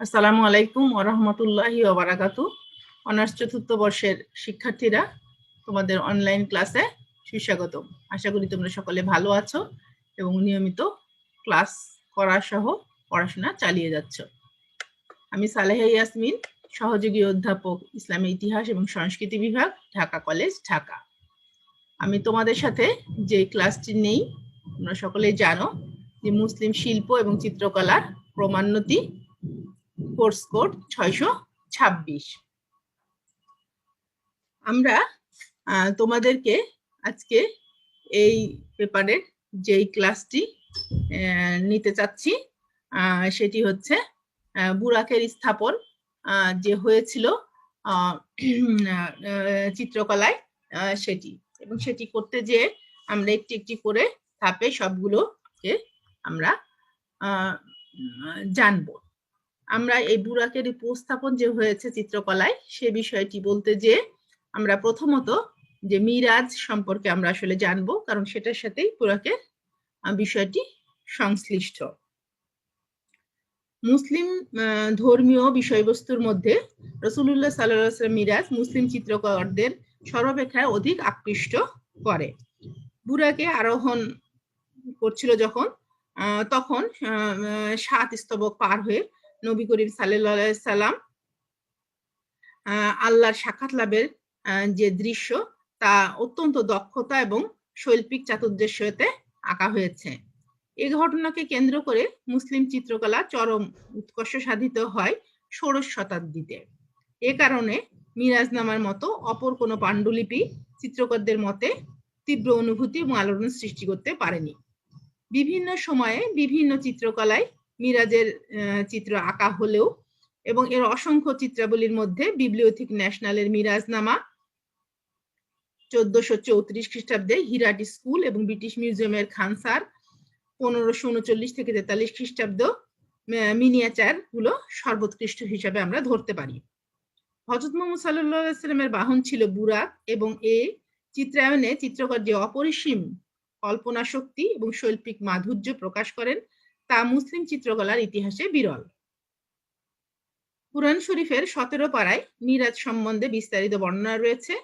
আসসালামু আলাইকুম ওরহমতুল্লাহি ওবারাকাতু। অনার্স চতুর্থ বর্ষের শিক্ষার্থীরা, তোমাদের অনলাইন ক্লাসে সুস্বাগত আশা করি তোমরা সকলে ভালো আছো এবং নিয়মিত ক্লাস করা সহ পড়াশোনা চালিয়ে যাচ্ছ। আমি সালেহা ইয়াসমিন, সহযোগী অধ্যাপক, ইসলামী ইতিহাস এবং সংস্কৃতি বিভাগ, ঢাকা কলেজ, ঢাকা। আমি তোমাদের সাথে যে ক্লাসটি নেই, তোমরা সকলেই জানো যে মুসলিম শিল্প এবং চিত্রকলার ক্রমান্নতি কোর্স কোড ছয়শো ছাব্বিশ। আমরা তোমাদেরকে আজকে এই পেপারের যেই ক্লাসটি নিতে চাচ্ছি সেটি হচ্ছে বুরাকের স্থাপন যে হয়েছিল চিত্রকলায় সেটি। এবং সেটি করতে যে আমরা একটি একটি করে ধাপে সবগুলোকে আমরা জানব। আমরা এই বুরাকের উপস্থাপন যে হয়েছে চিত্রকলায়, সে বিষয়টি বলতে যে আমরা প্রথমত যে মিরাজ সম্পর্কে আমরা আসলে জানব, কারণ সেটার সাথেই বুরাকের বিষয়টি সংশ্লিষ্ট। মুসলিম ধর্মীয় বিষয়বস্তুর মধ্যে রসুল্লাহ সাল্লাহ মিরাজ মুসলিম চিত্রকরদের সর্বাপেক্ষায় অধিক আকৃষ্ট করে। বুরাকে আরোহণ করছিল যখন তখন সাত স্তবক পার হয়ে নবী করিম সাল্লাহ আহ, আল্লাহর সাক্ষাৎ লাভের যে দৃশ্য তা অত্যন্ত দক্ষতা এবং শৈল্পিক চাতুর্যেশ্বতে আঁকা হয়েছে। এই ঘটনাকে কেন্দ্র করে মুসলিম চিত্রকলা চরম উৎকর্ষ সাধিত হয় ষোড়শ শতাব্দীতে। এ কারণে মিরাজনামার মতো অপর কোনো পাণ্ডুলিপি চিত্রকরদের মতে তীব্র অনুভূতি এবং আলোড়ন সৃষ্টি করতে পারেনি। বিভিন্ন সময়ে বিভিন্ন চিত্রকলায় মিরাজের চিত্র আঁকা হলেও এবং এর অসংখ্য চিত্রাবলীর মধ্যে বিবলিওথিক ন্যাশনালের মিরাজনামা চোদ্দশো চৌত্রিশ খ্রিস্টাব্দে হিরাট স্কুল এবং ব্রিটিশ মিউজিয়ামের খানসার পনেরোশো উনচল্লিশ থেকে তেতাল্লিশ খ্রিস্টাব্দ মিনিয়েচারগুলো সর্বোৎকৃষ্ট হিসাবে আমরা ধরতে পারি। হজরত মোহাম্মদ সাল্লামের বাহন ছিল বুরাক এবং এ চিত্রায়নে চিত্রকর যে অপরিসীম কল্পনা শক্তি এবং শৈল্পিক মাধুর্য প্রকাশ করেন তা মুসলিম চিত্রকলার ইতিহাসে বিরল। কুরআন শরীফের সতেরো পাড়ায় মিরাজ সম্বন্ধে বিস্তারিত বর্ণনা রয়েছে।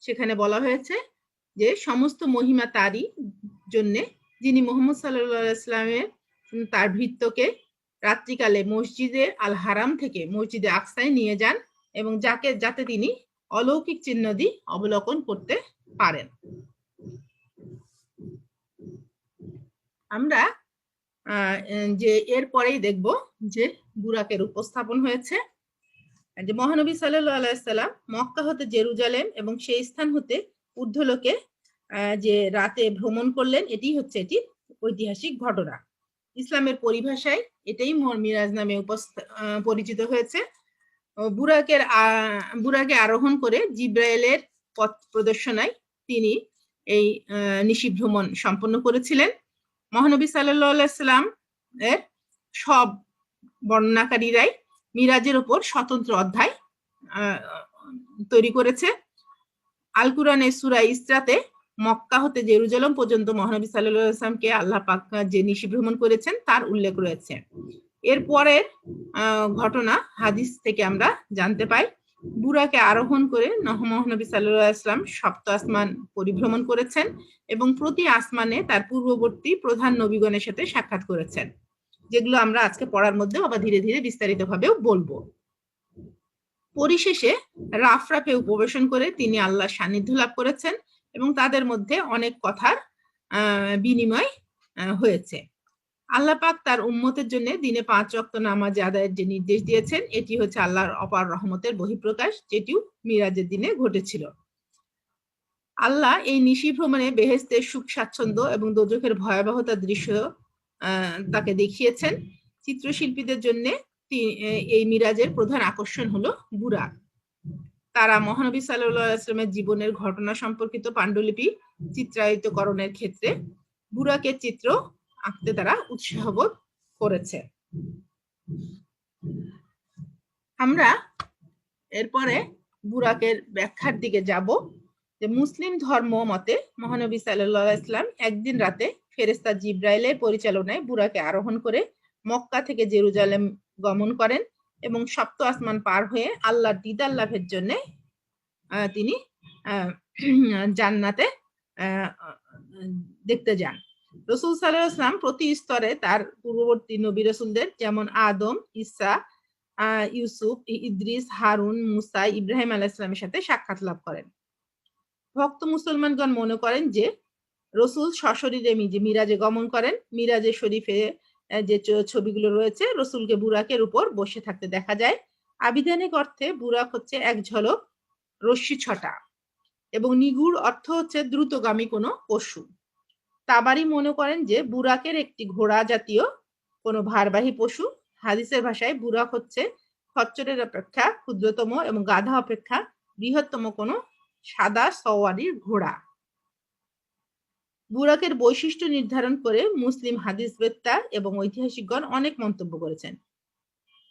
সেখানে বলা হয়েছে যে, সমস্ত মহিমা তারই জন্য যিনি মোহাম্মদ সাল্লামের তার ভৃত্যকে রাত্রিকালে মসজিদে আল হারাম থেকে মসজিদে আকসায় নিয়ে যান এবং যাকে, যাতে তিনি অলৌকিক চিহ্নদি অবলোকন করতে পারেন। আমরা যে এরপরেই দেখব যে বুরাকের উপস্থাপন হয়েছে। যে মহানবী সাল্লাম মক্কা হতে জেরুজালেম এবং সেই স্থান হতে ঊর্ধ্বলোকে যে রাতে ভ্রমণ করলেন, এটি হচ্ছে এটি ঐতিহাসিক ঘটনা। ইসলামের পরিভাষায় এটাই মিরাজ নামে পরিচিত হয়েছে। বুরাকের বুরাকে আরোহণ করে জিব্রাইলের পথ প্রদর্শনায় তিনি এই নিশি ভ্রমণ সম্পন্ন করেছিলেন। মহানবী সাল্লাম এর সব বর্ণনাকারীরাই মিরাজের ওপর স্বতন্ত্র অধ্যায় তৈরি করেছে। আল কুরআনের সূরা ইসরাতে মক্কা হতে জেরুজালেম পর্যন্ত মহানবী ওয়াসাল্লামকে আল্লাহ পাক যে নিশি ভ্রমণ করেছেন তার উল্লেখ রয়েছে। এরপরের ঘটনা হাদিস থেকে আমরা জানতে পাই। বুরাকে আরোহণ করে মহানবী আলাইহি সপ্ত আসমান পরিভ্রমণ করেছেন এবং প্রতি আসমানে তার পূর্ববর্তী প্রধান নবীগণের সাথে সাক্ষাৎ করেছেন, যেগুলো আমরা আজকে পড়ার মধ্যে আবার ধীরে ধীরে বিস্তারিত ভাবেও বলব। পরিশেষে রাফরাফে উপবেশন করে তিনি আল্লাহর সান্নিধ্য লাভ করেছেন এবং তাদের মধ্যে অনেক কথার বিনিময় হয়েছে। আল্লাহ পাক তার উম্মতের জন্য দিনে পাঁচ রক্ত নামাজ আদায়ের যে নির্দেশ দিয়েছেন, এটি হচ্ছে আল্লাহর অপার রহমতের বহিঃপ্রকাশ, যেটিও মিরাজের দিনে ঘটেছিল। আল্লাহ এই নিশি ভ্রমণে বেহেস্তের সুখ, স্বাচ্ছন্দ্য এবং দোজখের ভয়াবহতা দৃশ্য তাকে দেখিয়েছেন। চিত্রশিল্পীদের জন্য এই মিরাজের প্রধান আকর্ষণ হলো বুরাক। তারা মহানবী সাল্লামের জীবনের ঘটনা সম্পর্কিত পাণ্ডুলিপি চিত্রায়িতকরণের ক্ষেত্রে বুরাকের চিত্র আঁকতে তারা উৎসাহবোধ করেছে। আমরা এরপরে বুরাকের ব্যাখ্যার দিকে যাব যে মুসলিম ধর্ম মতে মহানবী সাল্লাহ ইসলাম একদিন রাতে ফেরেস্তা জিব্রাইলের পরিচালনায় বুরাকে আরোহণ করে মক্কা থেকে জেরুজালেম গমন করেন এবং সপ্ত আসমান পার হয়ে আল্লাহর দিদার লাভের জন্য তিনি জান্নাতে দেখতে যান। রসুল সাল্লাহ ইসলাম প্রতি স্তরে তার পূর্ববর্তী নবী রসুলদের যেমন আদম ইসা ইউসুফ ইদ্রিস, হারুন, মুসা, ইব্রাহিম আলাহ ইসলামের সাথে সাক্ষাৎ লাভ করেন। ভক্ত মুসলমানগণ মনে করেন যে রসুল সশরীরে মিরাজে গমন করেন, মিরাজে শরীফে যে ছবিগুলো রয়েছে, রসুলকে বুরাকের উপর বসে থাকতে দেখা যায়। আবিধানিক অর্থে বুরাক হচ্ছে এক ঝলক, রশ্মি ছটা। এবং নিগুড় অর্থ হচ্ছে দ্রুতগামী কোনো পশু। তাবারি মনে করেন যে বুরাকের একটি ঘোড়া জাতীয় কোনো ভারবাহী পশু। হাদিসের ভাষায় বুরাক হচ্ছে খচ্চরের অপেক্ষা, ক্ষুদ্রতম এবং গাধা অপেক্ষা বৃহত্তম কোনো সাদা সওয়ারির ঘোড়া। বুরাকের বৈশিষ্ট্য নির্ধারণ করে মুসলিম হাদিস বেত্তা এবং ঐতিহাসিকগণ অনেক মন্তব্য করেছেন।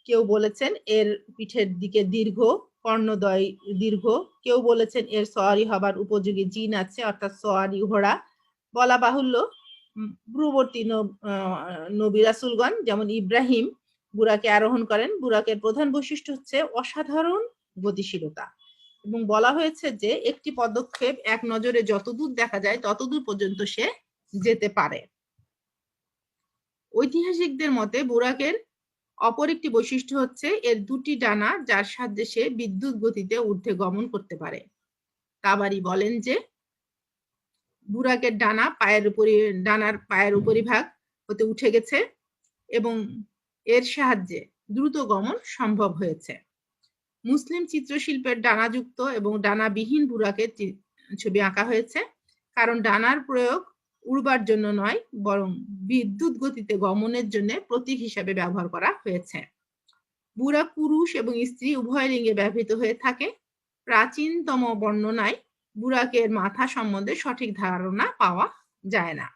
কেউ বলেছেন এর পিঠের দিকে দীর্ঘ, কর্ণদয় দীর্ঘ। কেউ বলেছেন এর সওয়ারি হবার উপযোগী জিন আছে, অর্থাৎ সওয়ারি ঘোড়া। বলা বাহুল্য। পূর্ববর্তী নবী রাসুলগণ যেমন ইব্রাহিম বুরাকে আরোহণ করেন। বুরাকের প্রধান বৈশিষ্ট্য হচ্ছে অসাধারণ গতিশীলতা। এবং বলা হয়েছে যে একটি পদক্ষেপ এক নজরে যতদূর দেখা যায় ততদূর পর্যন্ত সে যেতে পারে। ঐতিহাসিকদের মতে বুরাকের অপর একটি বৈশিষ্ট্য হচ্ছে এর দুটি ডানা যার সাহায্যে সে বিদ্যুৎ গতিতে ঊর্ধ্বে গমন করতে পারে। তাবারি বলেন যে বুরাকের ডানা পায়ের উপরি ডানার পায়ের উপরিভাগ হতে উঠে গেছে এবং এর সাহায্যে দ্রুত গমন সম্ভব হয়েছে। মুসলিম চিত্রশিল্পের ডানাযুক্ত এবং ডানাবিহীন বুরাকের ছবি আঁকা হয়েছে কারণ ডানার প্রয়োগ উড়বার জন্য নয় বরং বিদ্যুৎ গতিতে গমনের জন্য প্রতীক হিসাবে ব্যবহার করা হয়েছে। বুড়া পুরুষ এবং স্ত্রী উভয় লিঙ্গে ব্যবহৃত হয়ে থাকে। প্রাচীনতম বর্ণনায় বুড়াকের মাথা সম্বন্ধে সঠিক ধারণা পাওয়া যায় না।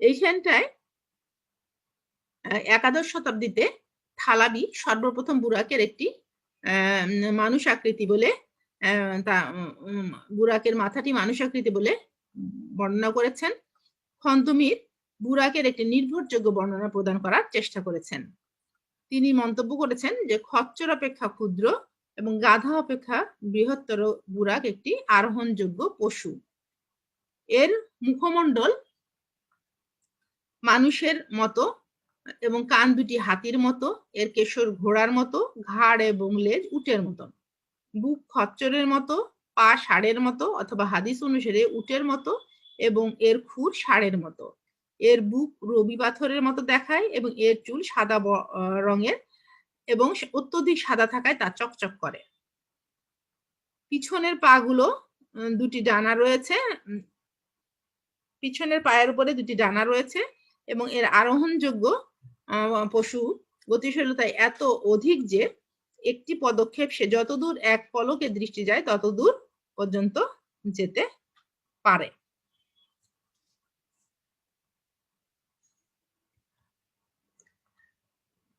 এইখানটায় একাদশ শতাব্দীতে থালাবি সর্বপ্রথম বুরাকের একটি মানুষ আকৃতি বলে তা বুরাকের মাথাটি মানুষ আকৃতি বলে বর্ণনা করেছেন। খন্তমির বুরাকের একটি নির্ভরযোগ্য বর্ণনা প্রদান করার চেষ্টা করেছেন। তিনি মন্তব্য করেছেন যে খচ্চর অপেক্ষা ক্ষুদ্র এবং গাধা অপেক্ষা বৃহত্তর বুরাক একটি আরোহণযোগ্য পশু। এর মুখমণ্ডল মানুষের মতো এবং কান দুটি হাতির মতো, এর কেশর ঘোড়ার মতো, ঘাড় এবং লেজ উটের মতন বুক খচ্চরের মতো, পা ষাঁড়ের মতো অথবা হাদিস অনুসারে উটের মতো এবং এর খুর ষাঁড়ের মতো। এর বুক রবি পাথরের মতো দেখায় এবং এর চুল সাদা রঙের এবং অত্যধিক সাদা থাকায় তা চকচক করে। পিছনের পা গুলো দুটি ডানা রয়েছে পিছনের পায়ের উপরে দুটি ডানা রয়েছে এবং এর আরোহণযোগ্য পশু গতিশীলতা এত অধিক যে একটি পদক্ষেপ সে যতদূর এক পলকে দৃষ্টি যায়, ততদূর পর্যন্ত যেতে পারে।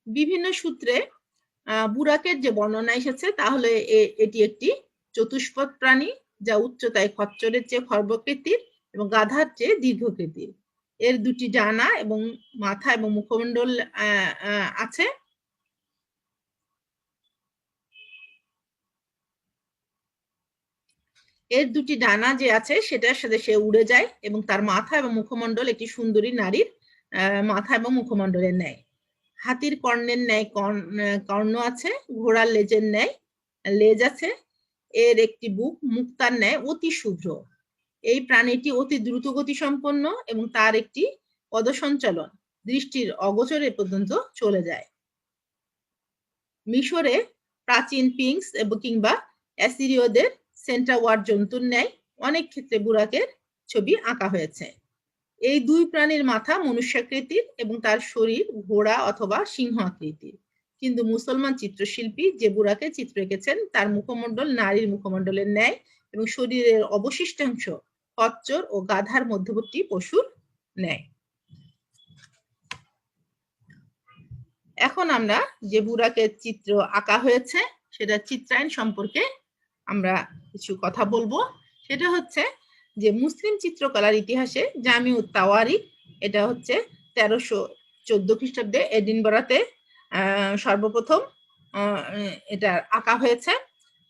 বিভিন্ন সূত্রে বুরাকের যে বর্ণনা এসেছে, তাহলে এটি একটি চতুষ্পদ প্রাণী, যা উচ্চতায় খচ্চরের চেয়ে খর্বকৃতির এবং গাধার চেয়ে দীর্ঘকৃতির। এর দুটি ডানা এবং মাথা এবং মুখমণ্ডল আছে। এর দুটি ডানা যে আছে, সেটার সাথে সে উড়ে যায় এবং তার মাথা এবং মুখমণ্ডল একটি সুন্দরী নারীর মাথা এবং মুখমণ্ডলের ন্যায়। হাতির কর্ণের ন্যায় কর্ণ আছে, ঘোড়ার লেজের ন্যায়, লেজ আছে, এর একটি বুক, মুক্তার ন্যায় অতি শুভ্র। এই প্রাণীটি অতি দ্রুত গতি সম্পন্ন এবং তার একটি পদসঞ্চালন, দৃষ্টির অগোচরে পর্যন্ত চলে যায়। মিশরে প্রাচীন পিংস এবং কিংবা অ্যাসিরিয়দের সেন্ট্রাওয়ার জন্তুর ন্যায় অনেক ক্ষেত্রে বুরাকের ছবি আঁকা হয়েছে। এই দুই প্রাণীর মাথা মনুষ্যাকৃতির এবং তার শরীর ঘোড়া অথবা সিংহ আকৃতির কিন্তু মুসলমান চিত্রশিল্পী যে বুড়াকে চিত্র এঁকেছেন তার মুখমণ্ডল নারীর মুখমণ্ডলের ন্যায় এবং শরীরের অবশিষ্টাংশ কচ্চর ও গাধার মধ্যবর্তী পশুর ন্যায়। এখন আমরা যে বুড়াকে চিত্র আঁকা হয়েছে সেটা চিত্রায়ন সম্পর্কে আমরা কিছু কথা বলব। সেটা হচ্ছে যে মুসলিম চিত্রকলার ইতিহাসে জামিউ তাওয়ারি, এটা হচ্ছে তেরোশো চোদ্দ খ্রিস্টাব্দে এডিনবরাতে সর্বপ্রথম এটা আঁকা হয়েছে।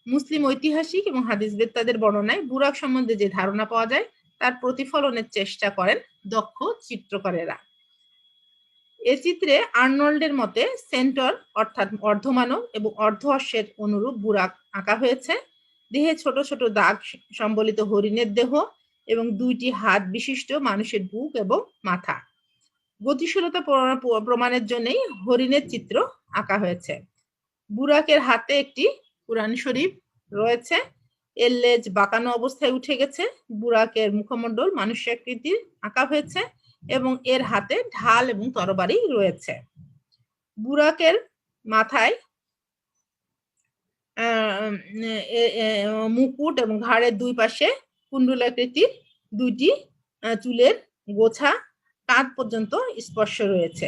মুসলিম ঐতিহাসিক এবং হাদিস বেত্তাদের বর্ণনায় বুরাক সম্বন্ধে যে ধারণা পাওয়া যায়, তার প্রতিফলনের চেষ্টা করেন দক্ষ চিত্রকরেরা। এ চিত্রে আর্নল্ডের মতে সেন্টর অর্থাৎ অর্ধমানব এবং অর্ধ অশ্বের অনুরূপ বুরাক আঁকা হয়েছে। দেহে ছোট ছোট দাগ সম্বলিত হরিণের দেহ এবং দুইটি হাত বিশিষ্ট মানুষের বুক এবং মাথা। গতিশীলতা প্রমাণের জন্যই হরিণের চিত্র আঁকা হয়েছে। বুরাকের হাতে একটি কোরআন শরীফ রয়েছে। এর লেজ বাঁকানো অবস্থায় উঠে গেছে। বুরাকের মুখমণ্ডল মানুষের আকৃতির আঁকা হয়েছে এবং এর হাতে ঢাল এবং তরবারি রয়েছে। বুরাকের মাথায় মুকুট এবং ঘাড়ের দুই পাশে কুণ্ডলাকৃতির দুইটি চুলের গোছা কাঁধ পর্যন্ত স্পর্শ রয়েছে।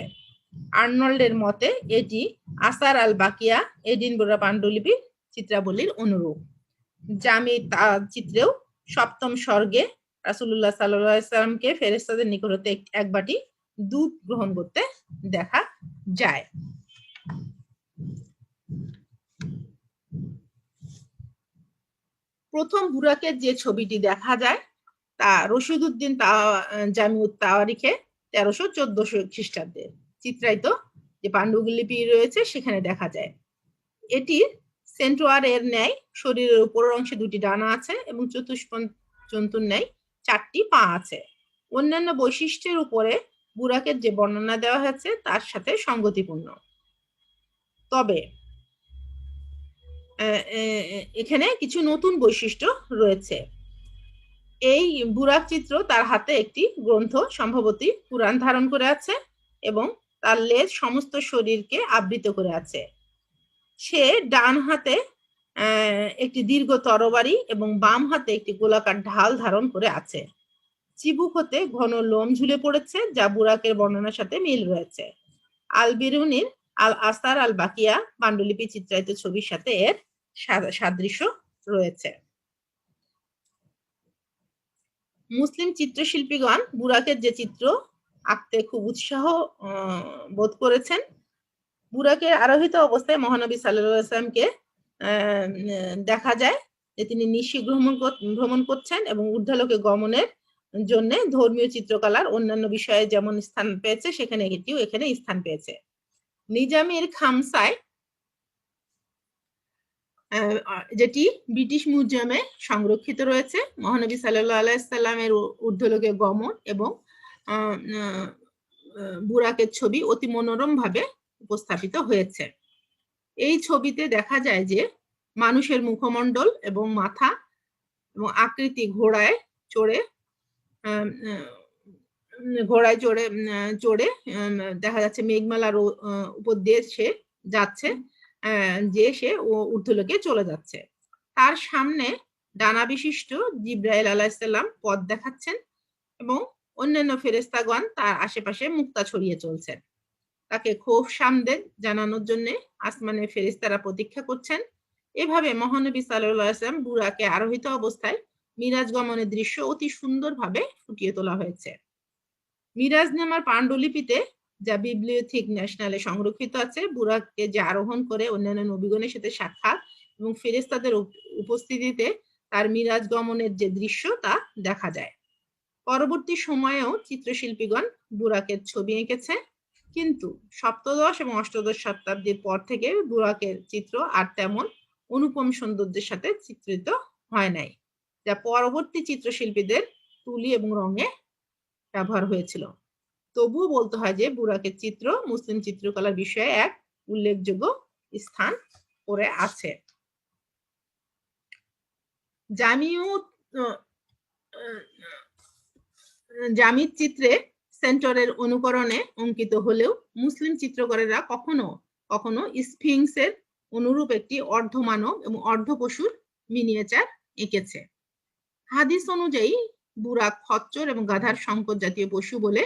আর্নল্ডের মতে, এটি আসার আল বাকিয়া এডিনবরা পাণ্ডুলিপির চিত্রাবলীর অনুরূপ। জামি চিত্রেও সপ্তম স্বর্গে রাসুল্লাহ সাল্লামকে ফেরেস্তাদের নিকট হতে এক বাটি দুধ গ্রহণ করতে দেখা যায়। প্রথম বুরাকের যে ছবিটি দেখা যায় তা রশিদুদ্দিন জামিউত তাওয়ারিখে তেরোশো চোদ্দশো খ্রিস্টাব্দে চিত্রায়িত যে পাণ্ডুলিপি রয়েছে, সেখানে দেখা যায়। এটি সেন্ট্রোয়ার এর ন্যায়, শরীরের উপরের অংশে দুটি ডানা আছে এবং চতুষ্পন জন্তুর ন্যায় চারটি পা আছে। অন্যান্য বৈশিষ্ট্যের উপরে বুরাকের যে বর্ণনা দেওয়া হয়েছে, তার সাথে সঙ্গতিপূর্ণ। তবে এখানে কিছু নতুন বৈশিষ্ট্য রয়েছে। এই বুরাক চিত্র তার হাতে একটি গ্রন্থ, সম্ভবত পুরাণ ধারণ করে আছে এবং তার লেজ সমস্ত শরীরকে আবৃত করে আছে। সে ডান হাতে একটি দীর্ঘ তরবারি এবং বাম হাতে একটি গোলাকার ঢাল ধারণ করে আছে। চিবুক হতে ঘন লোম ঝুলে পড়েছে, যা বুরাকের বর্ণনার সাথে মিল রয়েছে। আল বিরুনির আল আসার আল বাকিয়া পাণ্ডুলিপি চিত্রায়িত ছবির সাথে এর সাদৃশ্য রয়েছে। মুসলিম চিত্রশিল্পীগণ বুরাকের যে চিত্র আঁকতে খুব উৎসাহ বোধ করেছেন, বুরাকের আরোহিত অবস্থায় মহানবী সাল্লামকে দেখা যায় যে তিনি নিশি ভ্রমণ ভ্রমণ করছেন এবং ঊর্ধ্বলোকে গমনের জন্য ধর্মীয় চিত্রকলার অন্যান্য বিষয়ে যেমন স্থান পেয়েছে, সেখানে এটিও এখানে স্থান পেয়েছে। নিজামের খামসায় যেটি ব্রিটিশ মিউজিয়ামে সংরক্ষিত রয়েছে। মহানবী সাল্লাহ আলাইসাল্লামের ঊর্ধ্বলোকে গমন এবং বুরাকের ছবি অতি মনোরম ভাবে উপস্থাপিত হয়েছে। এই ছবিতে দেখা যায় যে, মানুষের মুখমণ্ডল এবং মাথা এবং আকৃতি ঘোড়ায় চড়ে ঘোড়ায় চড়ে চড়ে দেখা যাচ্ছে মেঘমালার উপর দিয়ে সে যাচ্ছে যে সে ঊর্ধ্বলোকে চলে যাচ্ছে। তার সামনে ডানা বিশিষ্ট জিব্রাইল আলাহিসাল্লাম পথ দেখাচ্ছেন এবং অন্যান্য ফেরেস্তাগণ তার আশেপাশে মুক্তা ছড়িয়ে চলছেন। তাকে ক্ষোভ সামদে জানানোর জন্য আসমানে ফেরিস্তারা প্রতীক্ষা করছেন। এভাবে মহানবী সাল্লাম বুড়াকে আরোহিত অবস্থায় মিরাজ গমনের দৃশ্য অতি সুন্দরভাবে ফুটিয়ে তোলা হয়েছে। মিরাজ নামার পাণ্ডুলিপিতে যা বিবলিওথিক ন্যাশনালে সংরক্ষিত আছে, বুরাককে যে আরোহণ করে অন্যান্য নবীগণের সাথে সাক্ষাৎ এবং ফেরেস্তাদের উপস্থিতিতে তার মিরাজ গমনের যে দৃশ্য তা দেখা যায়। পরবর্তী সময়েও চিত্রশিল্পীগণ বুরাকের ছবি এঁকেছে, কিন্তু সপ্তদশ এবং অষ্টদশ শতাব্দীর পর থেকে বুরাকের চিত্র আর তেমন অনুপম সৌন্দর্যের সাথে চিত্রিত হয় নাই, যা পরবর্তী চিত্রশিল্পীদের তুলি এবং রঙে ব্যবহার হয়েছিল। তবুও বলতে হয় যে বুরাকের চিত্র মুসলিম চিত্রকলার বিষয়ে এক উল্লেখযোগ্য স্থান করে আছে। জামিউ জামিদ চিত্রে সেন্টরের অনুকরণে অঙ্কিত হলেও মুসলিম চিত্রকরেরা কখনো কখনো স্ফিংসের অনুরূপ একটি অর্ধমানব এবং অর্ধ পশুর মিনিয়েচার এঁকেছে। হাদিস অনুযায়ী বুরাক খচ্চর এবং গাধার সংকট জাতীয় পশু বলে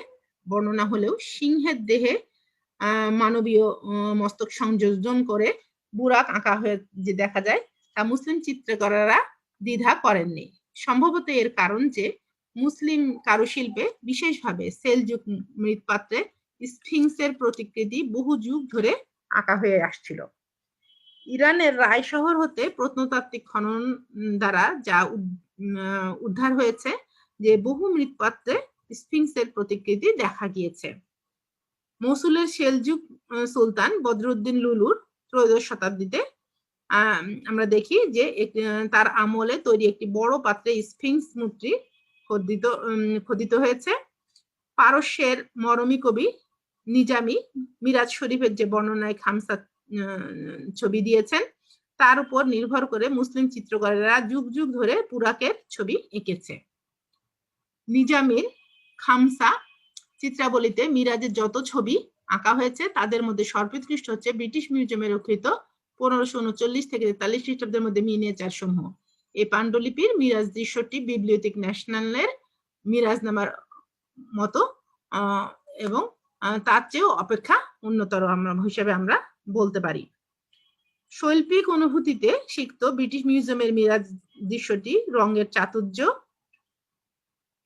বর্ণনা হলেও সিংহের দেহে মানবীয় মস্তক সংযোজন করে বুরাক আঁকা হয়ে যে দেখা যায় তা মুসলিম চিত্রকরেরা দ্বিধা করেননি। সম্ভবত এর কারণ যে মুসলিম কারুশিল্পে বিশেষভাবে সেলযুগ মৃৎপাত্রে স্ফিংসের প্রতিকৃতি বহু যুগ ধরে আঁকা হয়ে আসছিল। ইরানের রায় শহর হতে প্রত্নতাত্ত্বিক খনন দ্বারা যা উদ্ধার হয়েছে যে বহু মৃৎপাত্রে স্ফিংসের প্রতিকৃতি দেখা গিয়েছে। মসুলের সেলজুক সুলতান বদরুদ্দিন লুলুর ত্রয়োদশ শতাব্দীতে আমরা দেখি যে তার আমলে তৈরি একটি বড় পাত্রে স্ফিংস মূর্তি খোদিত খোদিত হয়েছে। পারস্যের মরমী কবি নিজামি মিরাজ শরীফের যে বর্ণনায় খামসা ছবি দিয়েছেন, তার উপর নির্ভর করে মুসলিম চিত্রকারেরা যুগ যুগ ধরে পুরাকের ছবি এঁকেছে। নিজামির খামসা চিত্রাবলিতে মিরাজের যত ছবি আঁকা হয়েছে, তাদের মধ্যে সর্বোৎকৃষ্ট হচ্ছে ব্রিটিশ মিউজিয়ামে রক্ষিত পনেরোশো উনচল্লিশ থেকে তেতাল্লিশ খ্রিস্টাব্দের মধ্যে মিনিয়েচার সমূহ। এই পাণ্ডুলিপির মিরাজ দৃশ্যটি বিবলিওতিক ন্যাশনালের মিরাজ নামার মতো এবং তার চেয়েও অপেক্ষা উন্নতর আমরা, হিসেবে আমরা বলতে পারি। শৈল্পিক অনুভূতিতে সিক্ত ব্রিটিশ মিউজিয়ামের মিরাজ দৃশ্যটি রঙের চাতুর্য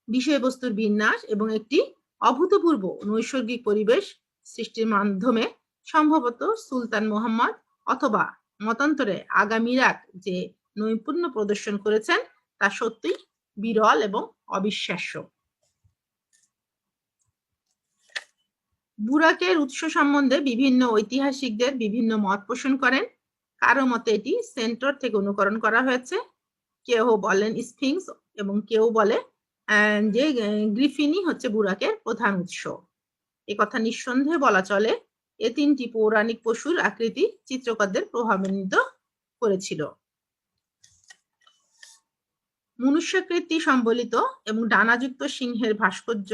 বিষয়বস্তুর বিন্যাস এবং একটি অভূতপূর্ব নৈসর্গিক পরিবেশ সৃষ্টির মাধ্যমে সম্ভবত সুলতান মোহাম্মদ অথবা মতান্তরে আগামীরাক যে নৈপুণ্য প্রদর্শন করেছেন, তা সত্যি বিরল এবং অবিশ্বাস্য। বুরাকের উৎস সম্বন্ধে বিভিন্ন ঐতিহাসিকদের বিভিন্ন মত পোষণ করেন। কারও মতে এটি সেন্টর থেকে অনুকরণ করা হয়েছে। কেউ বলেন স্ফিংস এবং কেউ বলে যে গ্রিফিনি হচ্ছে বুরাকের প্রধান উৎস। এ কথা নিঃসন্দেহে বলা চলে, এ তিনটি পৌরাণিক পশুর আকৃতি চিত্রকরদের প্রভাবান্বিত করেছিল। মনুষ্যকৃতি সম্বলিত এবং ডানাযুক্ত সিংহের ভাস্কর্য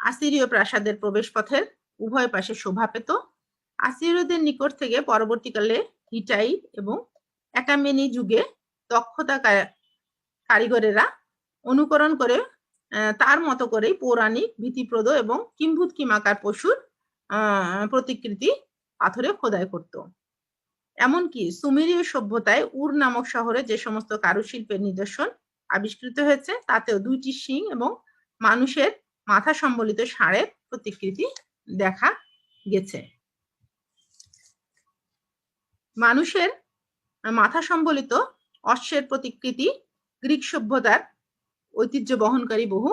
আসিরীয় প্রাসাদের প্রবেশপথের উভয় পাশে শোভা পেত। আসিরীয়দের নিকট থেকে পরবর্তীকালে হিটাই এবং একামেনি যুগে দক্ষতা কারিগরেরা অনুকরণ করে তার মতো করেই পৌরাণিক ভীতিপ্রদ এবং কিম্ভূত কিমাকার পশুর প্রতিকৃতি পাথরে খোদাই করত। এমনকি সুমেরীয় সভ্যতায় উর নামক শহরে যে সমস্ত কারুশিল্পের নিদর্শন আবিষ্কৃত হয়েছে, তাতেও দুইটি শিং এবং মানুষের মাথা সম্বলিত ষাঁড়ের প্রতিকৃতি দেখা গেছে। মানুষের মাথা সম্বলিত অশ্বের প্রতিকৃতি গ্রিক সভ্যতার ঐতিহ্য বহনকারী বহু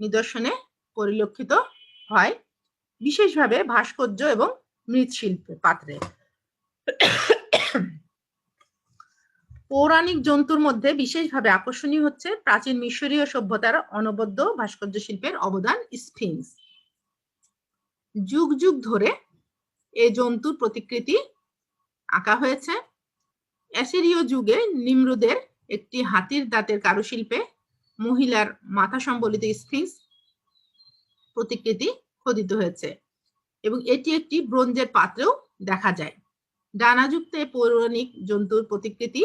নিদর্শনে পরিলক্ষিত হয়, বিশেষভাবে ভাস্কর্য এবং মৃৎশিল্প পাত্রে। পৌরাণিক জন্তুর মধ্যে বিশেষভাবে আকর্ষণীয় হচ্ছে প্রাচীন মিশরীয় সভ্যতার অনবদ্য ভাস্কর্য শিল্পের অবদান স্ফিংস। যুগ যুগ ধরে এ জন্তুর প্রতিকৃতি আঁকা হয়েছে। অ্যাসিরীয় যুগে নিমরুদের একটি হাতির দাঁতের কারুশিল্পে মহিলার মাথা সম্বলিত স্ফিংস প্রতিকৃতি খোদিত হয়েছে এবং এটি একটি ব্রোঞ্জের পাত্রেও দেখা যায়। ডানাযুক্ত পৌরাণিক জন্তুর প্রতিকৃতি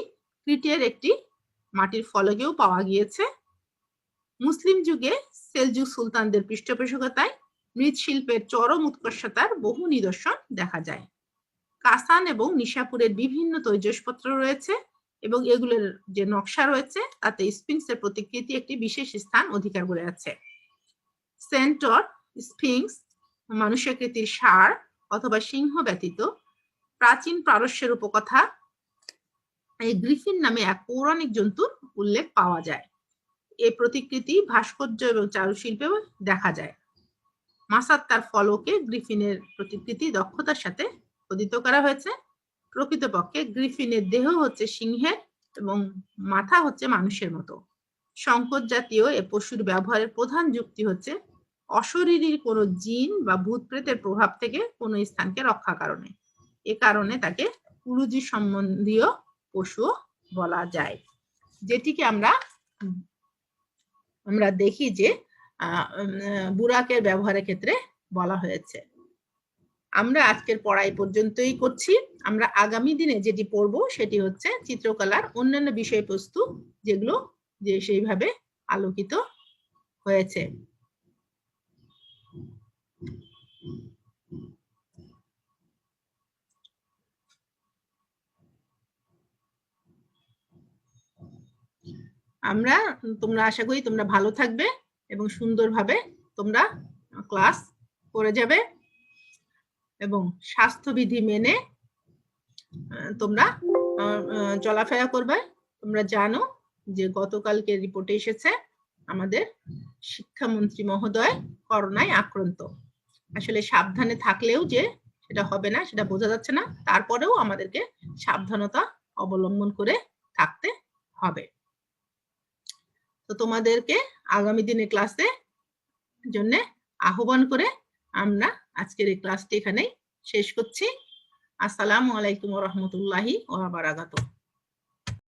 ক্রিটের একটি মাটির ফলকেও পাওয়া গিয়েছে। মুসলিম যুগে সেলজুক সুলতানদের পৃষ্ঠপোষকতায় মৃৎশিল্পের চরম উৎকর্ষতার বহু নিদর্শন দেখা যায়। কাসান এবং নিশাপুরের বিভিন্ন তৈজসপত্র রয়েছে। এবং এগুলোর যে নকশা রয়েছে, তাতে স্পিংসের প্রতিকৃতি একটি বিশেষ স্থান অধিকার করে আছে। সেন্টর স্পিংস মানুষাকৃতির সার অথবা সিংহ ব্যতীত প্রাচীন পারস্যের উপকথা, এই গ্রিফিন নামে এক পৌরাণিক জন্তুর উল্লেখ পাওয়া যায়। এই প্রতিকৃতি ভাস্কর্য এবং চারুশিল্পেও দেখা যায়। মাসাত তার ফলকে গ্রিফিনের প্রতিকৃতি দক্ষতার সাথে খোদিত করা হয়েছে। প্রকৃতপক্ষে গ্রিফিনের দেহ হচ্ছে সিংহের এবং মাথা হচ্ছে মানুষের মতো। সংকট জাতীয় এ পশুর ব্যবহারের প্রধান যুক্তি হচ্ছে অশরীরীর কোনো জিন বা ভূত প্রেতের প্রভাব থেকে কোনো স্থানকে রক্ষা কারণে। এ কারণে তাকে কুরুজি সম্বন্ধীয় পশু বলা যায়। যেটিকে আমরা আমরা দেখি যে আহ, বুরাকের ব্যবহারের ক্ষেত্রে বলা হয়েছে। আমরা আজকের পড়াই পর্যন্তই করছি। আমরা আগামী দিনে যেটি পড়ব সেটি হচ্ছে চিত্রকলার অন্যান্য বিষয়বস্তু যেগুলো যে সেইভাবে আলোকিত হয়েছে। আমরা, তোমরা আশা করি তোমরা ভালো থাকবে এবং সুন্দরভাবে তোমরা ক্লাস করে যাবে। এবং স্বাস্থ্যবিধি মেনে তোমরা চলাফেরা করবে। তোমরা জানো যে গতকালকে রিপোর্টে এসেছে আমাদের শিক্ষামন্ত্রী মহোদয় করোনায় আক্রান্ত। আসলে সাবধানে থাকলেও যে সেটা হবে না, সেটা বোঝা যাচ্ছে না। তারপরেও আমাদেরকে সাবধানতা অবলম্বন করে থাকতে হবে। তো তোমাদেরকে আগামী দিনে ক্লাসে জন্য আহ্বান করে আমরা আজকের এই ক্লাসটি এখানে শেষ করছি। আসসালামু আলাইকুম রহমতুল্লাহি ওরা বারাকাতুহু।